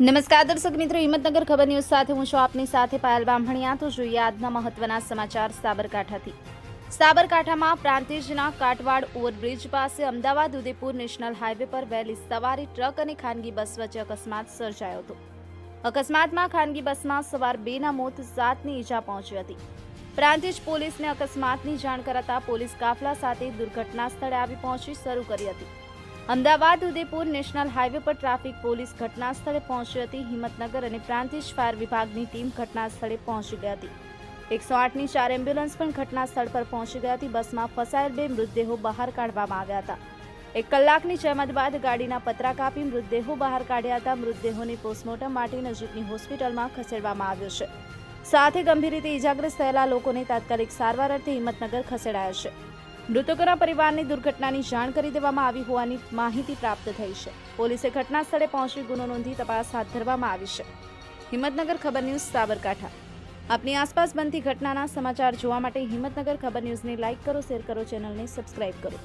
નમસ્કાર, દર્શક મિત્રો, હિંમતનગર ખબર ન્યૂઝ સાથે હું છું આપની સાથે પાયલ બામણિયા. તો જોઈએ આજના મહત્વના સમાચાર સાબરકાંઠાથી. સાબરકાંઠામાં પ્રાંતિજના કાટવાડ ઓવરબ્રિજ પાસે અમદાવાદ ઉદયપુર નેશનલ હાઈવે પર વહેલી સવારે ટ્રક અને ખાનગી બસ વચ્ચે અકસ્માત સર્જાયો હતો. અકસ્માતમાં ખાનગી બસમાં સવાર બેના મોત સાતની ઈજા પહોંચી હતી. પ્રાંતિજ પોલીસને અકસ્માતની જાણ કરાતા પોલીસ કાફલા સાથે દુર્ઘટના સ્થળે આવી પહોંચી શરૂ કરી હતી. અમદાવાદ ઉદયપુર નેશનલ હાઈવે પર ટ્રાફિક પોલીસ ઘટના સ્થળે પહોંચી હતી. હિંમતનગર અને પ્રાંતિજ ફાયર વિભાગની ટીમ ઘટના સ્થળે પહોંચી ગઈ હતી. એકસો આઠની ચાર એમ્બ્યુલન્સ પણ ઘટના સ્થળ પર પહોંચી ગઈ હતી. બસમાં ફસાયેલ બે મૃતદેહો બહાર કાઢવામાં આવ્યા હતા. એક કલાકની જહેમત બાદ ગાડીના પતરા કાપી મૃતદેહો બહાર કાઢ્યા હતા. મૃતદેહોને પોસ્ટમોર્ટમ માટે નજીકની હોસ્પિટલમાં ખસેડવામાં આવ્યો છે. સાથે ગંભીર રીતે ઇજાગ્રસ્ત થયેલા લોકોને તાત્કાલિક સારવાર અર્થે હિંમતનગર ખસેડાયા છે. મૃતકોના પરિવારની દુર્ઘટનાની જાણ કરી દેવામાં આવી હોવાની માહિતી પ્રાપ્ત થઈ છે. પોલીસે ઘટના સ્થળે પહોંચી ગુનો નોંધી તપાસ હાથ ધરવામાં આવી છે. હિંમતનગર ખબર ન્યૂઝ, સાબરકાંઠા. આપની આસપાસ બનતી ઘટનાના સમાચાર જોવા માટે હિંમતનગર ખબર ન્યૂઝને લાઇક કરો, શેર કરો, ચેનલને સબસ્ક્રાઇબ કરો.